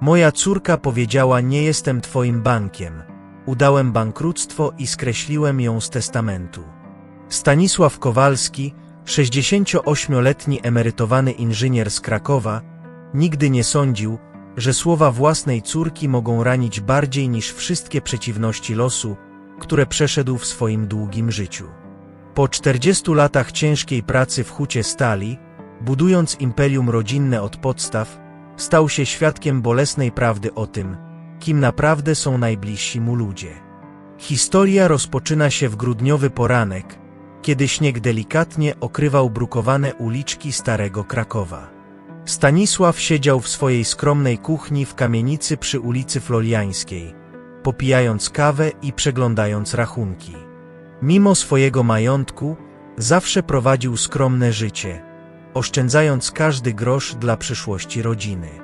Moja córka powiedziała: Nie jestem twoim bankiem. Udałem bankructwo i skreśliłem ją z testamentu. Stanisław Kowalski, 68-letni emerytowany inżynier z Krakowa, nigdy nie sądził, że słowa własnej córki mogą ranić bardziej niż wszystkie przeciwności losu, które przeszedł w swoim długim życiu. Po 40 latach ciężkiej pracy w hucie stali, budując imperium rodzinne od podstaw, stał się świadkiem bolesnej prawdy o tym, kim naprawdę są najbliżsi mu ludzie. Historia rozpoczyna się w grudniowy poranek, kiedy śnieg delikatnie okrywał brukowane uliczki Starego Krakowa. Stanisław siedział w swojej skromnej kuchni w kamienicy przy ulicy Floriańskiej, popijając kawę i przeglądając rachunki. Mimo swojego majątku, zawsze prowadził skromne życie, oszczędzając każdy grosz dla przyszłości rodziny.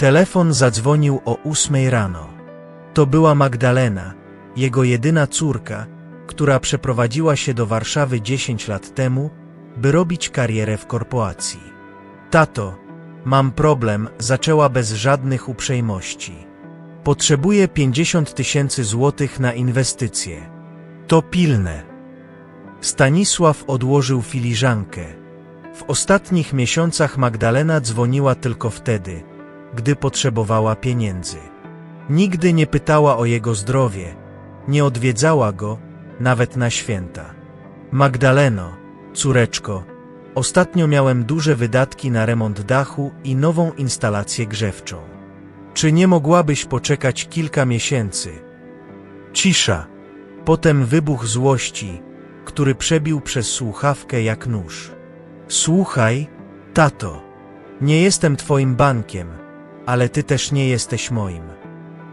Telefon zadzwonił o ósmej rano. To była Magdalena, jego jedyna córka, która przeprowadziła się do Warszawy 10 lat temu, by robić karierę w korporacji. Tato, mam problem, zaczęła bez żadnych uprzejmości. Potrzebuję 50 tysięcy złotych na inwestycje. To pilne. Stanisław odłożył filiżankę. W ostatnich miesiącach Magdalena dzwoniła tylko wtedy, gdy potrzebowała pieniędzy. Nigdy nie pytała o jego zdrowie, nie odwiedzała go, nawet na święta. Magdaleno, córeczko, ostatnio miałem duże wydatki na remont dachu i nową instalację grzewczą. Czy nie mogłabyś poczekać kilka miesięcy? Cisza. Potem wybuch złości, który przebił przez słuchawkę jak nóż. Słuchaj, tato, nie jestem twoim bankiem, ale ty też nie jesteś moim.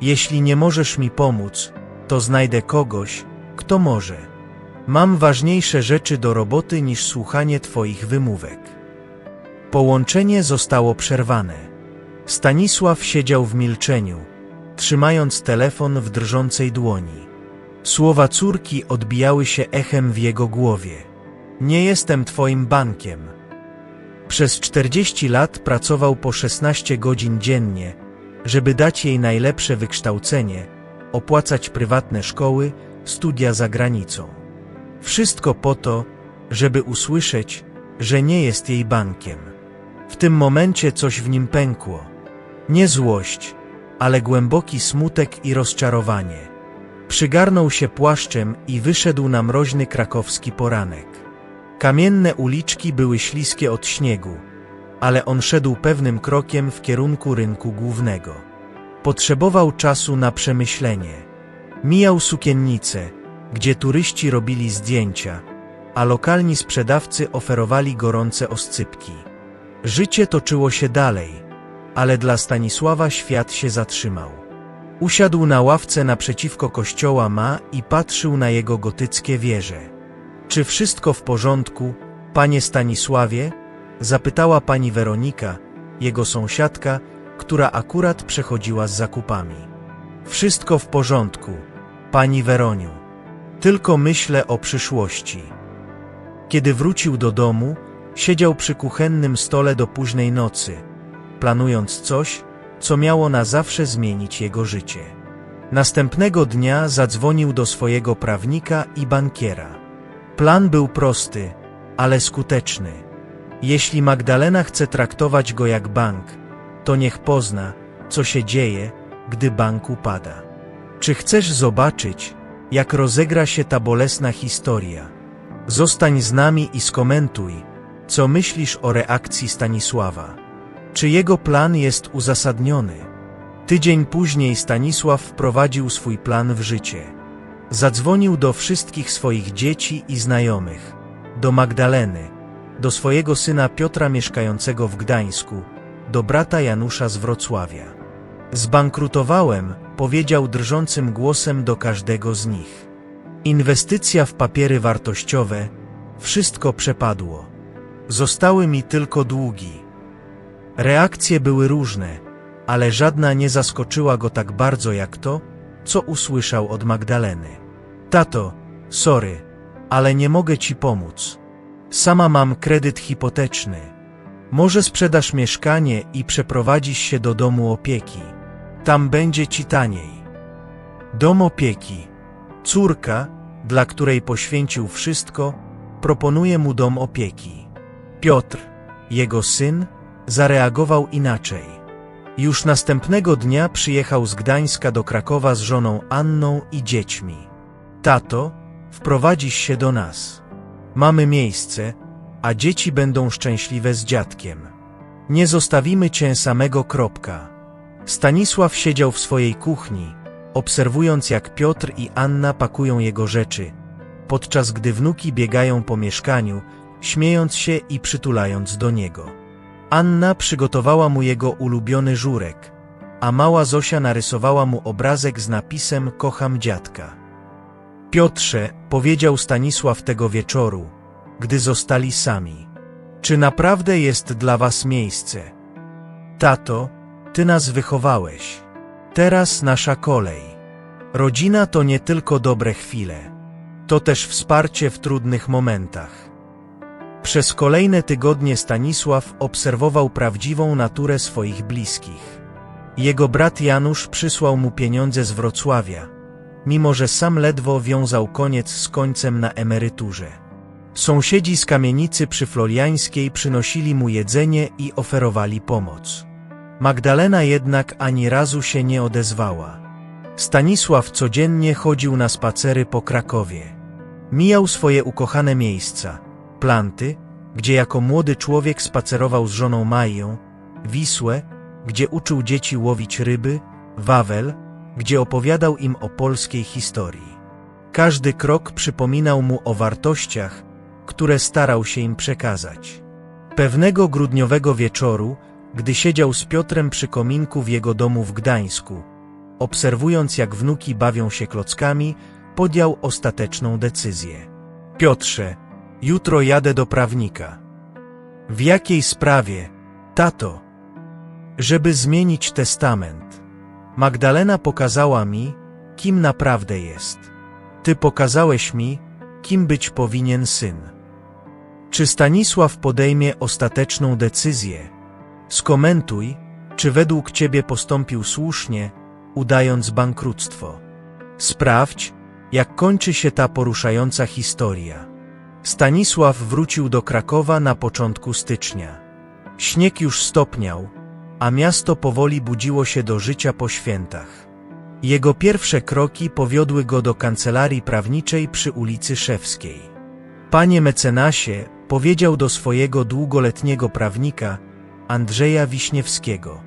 Jeśli nie możesz mi pomóc, to znajdę kogoś, kto może. Mam ważniejsze rzeczy do roboty niż słuchanie twoich wymówek. Połączenie zostało przerwane. Stanisław siedział w milczeniu, trzymając telefon w drżącej dłoni. Słowa córki odbijały się echem w jego głowie. Nie jestem twoim bankiem. Przez 40 lat pracował po 16 godzin dziennie, żeby dać jej najlepsze wykształcenie, opłacać prywatne szkoły, studia za granicą. Wszystko po to, żeby usłyszeć, że nie jest jej bankiem. W tym momencie coś w nim pękło. Nie złość, ale głęboki smutek i rozczarowanie. Przygarnął się płaszczem i wyszedł na mroźny krakowski poranek. Kamienne uliczki były śliskie od śniegu, ale on szedł pewnym krokiem w kierunku rynku głównego. Potrzebował czasu na przemyślenie. Mijał sukiennice, gdzie turyści robili zdjęcia, a lokalni sprzedawcy oferowali gorące oscypki. Życie toczyło się dalej, ale dla Stanisława świat się zatrzymał. Usiadł na ławce naprzeciwko kościoła Ma i patrzył na jego gotyckie wieże. Czy wszystko w porządku, panie Stanisławie? Zapytała pani Weronika, jego sąsiadka, która akurat przechodziła z zakupami. Wszystko w porządku, pani Weroniu. Tylko myślę o przyszłości. Kiedy wrócił do domu, siedział przy kuchennym stole do późnej nocy, planując coś, co miało na zawsze zmienić jego życie. Następnego dnia zadzwonił do swojego prawnika i bankiera. Plan był prosty, ale skuteczny. Jeśli Magdalena chce traktować go jak bank, to niech pozna, co się dzieje, gdy bank upada. Czy chcesz zobaczyć, jak rozegra się ta bolesna historia? Zostań z nami i skomentuj, co myślisz o reakcji Stanisława. Czy jego plan jest uzasadniony? Tydzień później Stanisław wprowadził swój plan w życie. Zadzwonił do wszystkich swoich dzieci i znajomych, do Magdaleny, do swojego syna Piotra mieszkającego w Gdańsku, do brata Janusza z Wrocławia. Zbankrutowałem, powiedział drżącym głosem do każdego z nich. Inwestycja w papiery wartościowe, wszystko przepadło. Zostały mi tylko długi. Reakcje były różne, ale żadna nie zaskoczyła go tak bardzo jak to, co usłyszał od Magdaleny. Tato, sorry, ale nie mogę ci pomóc. Sama mam kredyt hipoteczny. Może sprzedasz mieszkanie i przeprowadzisz się do domu opieki. Tam będzie ci taniej. Dom opieki. Córka, dla której poświęcił wszystko, proponuje mu dom opieki. Piotr, jego syn, zareagował inaczej. Już następnego dnia przyjechał z Gdańska do Krakowa z żoną Anną i dziećmi. Tato, wprowadzisz się do nas. Mamy miejsce, a dzieci będą szczęśliwe z dziadkiem. Nie zostawimy cię samego kropka. Stanisław siedział w swojej kuchni, obserwując jak Piotr i Anna pakują jego rzeczy, podczas gdy wnuki biegają po mieszkaniu, śmiejąc się i przytulając do niego. Anna przygotowała mu jego ulubiony żurek, a mała Zosia narysowała mu obrazek z napisem Kocham dziadka. Piotrze, powiedział Stanisław tego wieczoru, gdy zostali sami. Czy naprawdę jest dla was miejsce? Tato, ty nas wychowałeś. Teraz nasza kolej. Rodzina to nie tylko dobre chwile. To też wsparcie w trudnych momentach. Przez kolejne tygodnie Stanisław obserwował prawdziwą naturę swoich bliskich. Jego brat Janusz przysłał mu pieniądze z Wrocławia, mimo że sam ledwo wiązał koniec z końcem na emeryturze. Sąsiedzi z kamienicy przy Floriańskiej przynosili mu jedzenie i oferowali pomoc. Magdalena jednak ani razu się nie odezwała. Stanisław codziennie chodził na spacery po Krakowie. Mijał swoje ukochane miejsca, planty, gdzie jako młody człowiek spacerował z żoną Mają, Wisłę, gdzie uczył dzieci łowić ryby, Wawel, gdzie opowiadał im o polskiej historii. Każdy krok przypominał mu o wartościach, które starał się im przekazać. Pewnego grudniowego wieczoru, gdy siedział z Piotrem przy kominku w jego domu w Gdańsku, obserwując jak wnuki bawią się klockami, podjął ostateczną decyzję. Piotrze, jutro jadę do prawnika. W jakiej sprawie, tato? Żeby zmienić testament. Magdalena pokazała mi, kim naprawdę jest. Ty pokazałeś mi, kim być powinien syn. Czy Stanisław podejmie ostateczną decyzję? Skomentuj, czy według Ciebie postąpił słusznie, udając bankructwo. Sprawdź, jak kończy się ta poruszająca historia. Stanisław wrócił do Krakowa na początku stycznia. Śnieg już stopniał, a miasto powoli budziło się do życia po świętach. Jego pierwsze kroki powiodły go do kancelarii prawniczej przy ulicy Szewskiej. Panie mecenasie, powiedział do swojego długoletniego prawnika, Andrzeja Wiśniewskiego.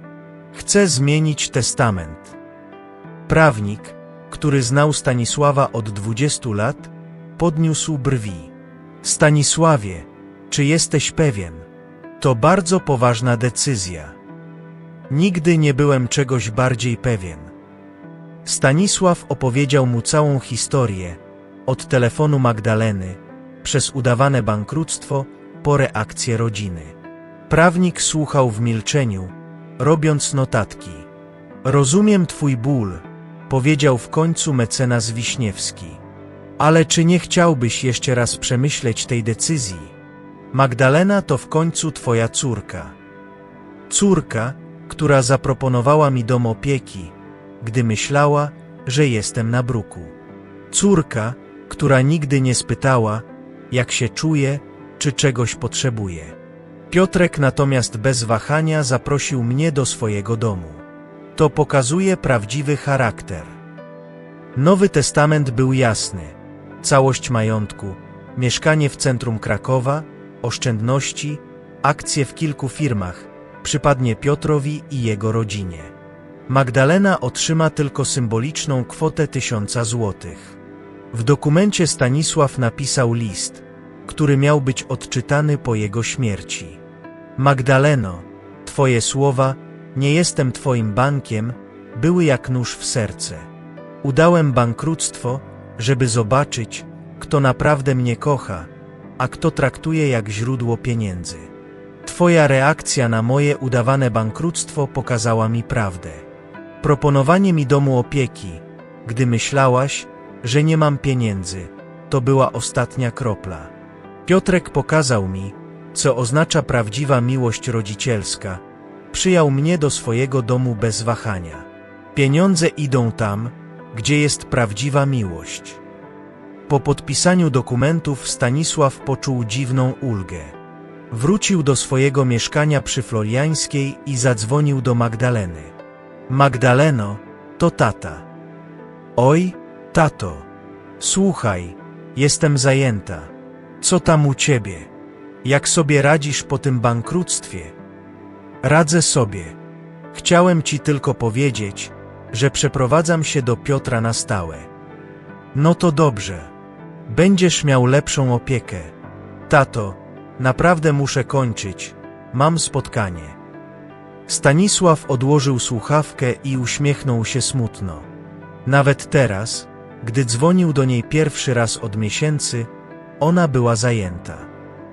Chcę zmienić testament. Prawnik, który znał Stanisława od 20 lat, podniósł brwi. Stanisławie, czy jesteś pewien? To bardzo poważna decyzja. Nigdy nie byłem czegoś bardziej pewien. Stanisław opowiedział mu całą historię, od telefonu Magdaleny, przez udawane bankructwo, po reakcję rodziny. Prawnik słuchał w milczeniu, robiąc notatki. Rozumiem twój ból, powiedział w końcu mecenas Wiśniewski. Ale czy nie chciałbyś jeszcze raz przemyśleć tej decyzji? Magdalena to w końcu twoja córka. Córka, która zaproponowała mi dom opieki, gdy myślała, że jestem na bruku. Córka, która nigdy nie spytała, jak się czuje, czy czegoś potrzebuje. Piotrek natomiast bez wahania zaprosił mnie do swojego domu. To pokazuje prawdziwy charakter. Nowy Testament był jasny. Całość majątku, mieszkanie w centrum Krakowa, oszczędności, akcje w kilku firmach, przypadnie Piotrowi i jego rodzinie. Magdalena otrzyma tylko symboliczną kwotę tysiąca złotych. W dokumencie Stanisław napisał list, który miał być odczytany po jego śmierci. Magdaleno, Twoje słowa, nie jestem Twoim bankiem, były jak nóż w serce. Udałem bankructwo, żeby zobaczyć, kto naprawdę mnie kocha, a kto traktuje jak źródło pieniędzy. Twoja reakcja na moje udawane bankructwo pokazała mi prawdę. Proponowanie mi domu opieki, gdy myślałaś, że nie mam pieniędzy, to była ostatnia kropla. Piotrek pokazał mi, co oznacza prawdziwa miłość rodzicielska. Przyjął mnie do swojego domu bez wahania. Pieniądze idą tam, gdzie jest prawdziwa miłość. Po podpisaniu dokumentów Stanisław poczuł dziwną ulgę. Wrócił do swojego mieszkania przy Floriańskiej i zadzwonił do Magdaleny. Magdaleno, to tata. Oj, tato. Słuchaj, jestem zajęta. Co tam u ciebie? Jak sobie radzisz po tym bankructwie? Radzę sobie. Chciałem ci tylko powiedzieć, że przeprowadzam się do Piotra na stałe. No to dobrze. Będziesz miał lepszą opiekę. Tato, naprawdę muszę kończyć. Mam spotkanie. Stanisław odłożył słuchawkę i uśmiechnął się smutno. Nawet teraz, gdy dzwonił do niej pierwszy raz od miesięcy, ona była zajęta.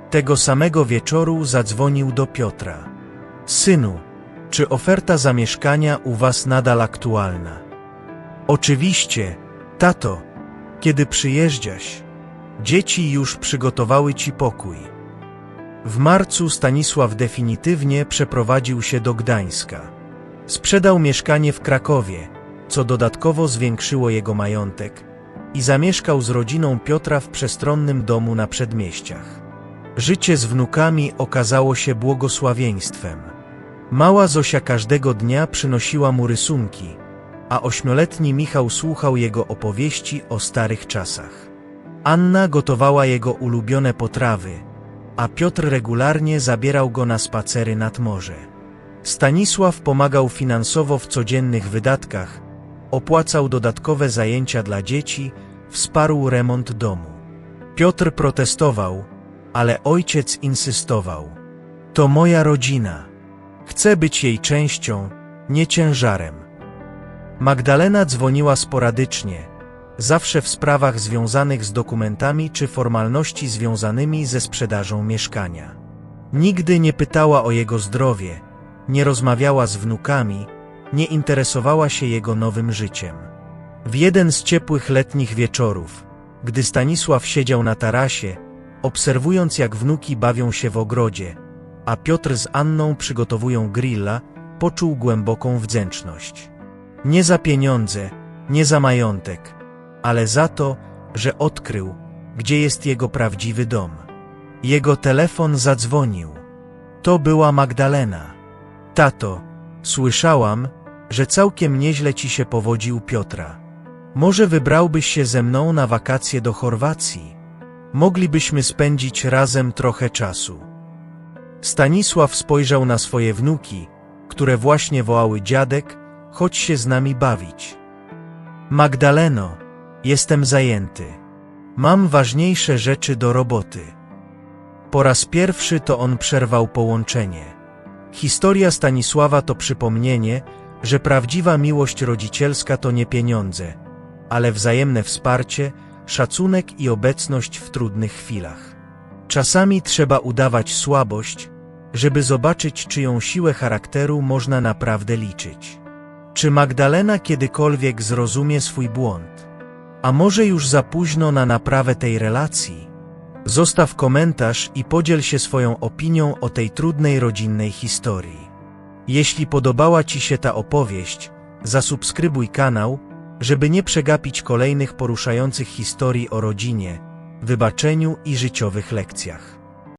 Tego samego wieczoru zadzwonił do Piotra. Synu, czy oferta zamieszkania u was nadal aktualna? Oczywiście, tato, kiedy przyjeżdżasz. Dzieci już przygotowały ci pokój. W marcu Stanisław definitywnie przeprowadził się do Gdańska. Sprzedał mieszkanie w Krakowie, co dodatkowo zwiększyło jego majątek, i zamieszkał z rodziną Piotra w przestronnym domu na przedmieściach. Życie z wnukami okazało się błogosławieństwem. Mała Zosia każdego dnia przynosiła mu rysunki, a ośmioletni Michał słuchał jego opowieści o starych czasach. Anna gotowała jego ulubione potrawy, a Piotr regularnie zabierał go na spacery nad morze. Stanisław pomagał finansowo w codziennych wydatkach, opłacał dodatkowe zajęcia dla dzieci, wsparł remont domu. Piotr protestował, ale ojciec insystował. To moja rodzina. Chcę być jej częścią, nie ciężarem. Magdalena dzwoniła sporadycznie, zawsze w sprawach związanych z dokumentami czy formalności związanymi ze sprzedażą mieszkania. Nigdy nie pytała o jego zdrowie, nie rozmawiała z wnukami, nie interesowała się jego nowym życiem. W jeden z ciepłych letnich wieczorów, gdy Stanisław siedział na tarasie, obserwując jak wnuki bawią się w ogrodzie, a Piotr z Anną przygotowują grilla, poczuł głęboką wdzięczność. Nie za pieniądze, nie za majątek, ale za to, że odkrył, gdzie jest jego prawdziwy dom. Jego telefon zadzwonił. To była Magdalena. Tato, słyszałam, że całkiem nieźle ci się powodzi u Piotra. Może wybrałbyś się ze mną na wakacje do Chorwacji? Moglibyśmy spędzić razem trochę czasu. Stanisław spojrzał na swoje wnuki, które właśnie wołały dziadek, chodź się z nami bawić. Magdaleno, jestem zajęty. Mam ważniejsze rzeczy do roboty. Po raz pierwszy to on przerwał połączenie. Historia Stanisława to przypomnienie, że prawdziwa miłość rodzicielska to nie pieniądze, ale wzajemne wsparcie, szacunek i obecność w trudnych chwilach. Czasami trzeba udawać słabość, żeby zobaczyć, czyją siłę charakteru można naprawdę liczyć. Czy Magdalena kiedykolwiek zrozumie swój błąd? A może już za późno na naprawę tej relacji? Zostaw komentarz i podziel się swoją opinią o tej trudnej rodzinnej historii. Jeśli podobała Ci się ta opowieść, zasubskrybuj kanał, żeby nie przegapić kolejnych poruszających historii o rodzinie, wybaczeniu i życiowych lekcjach.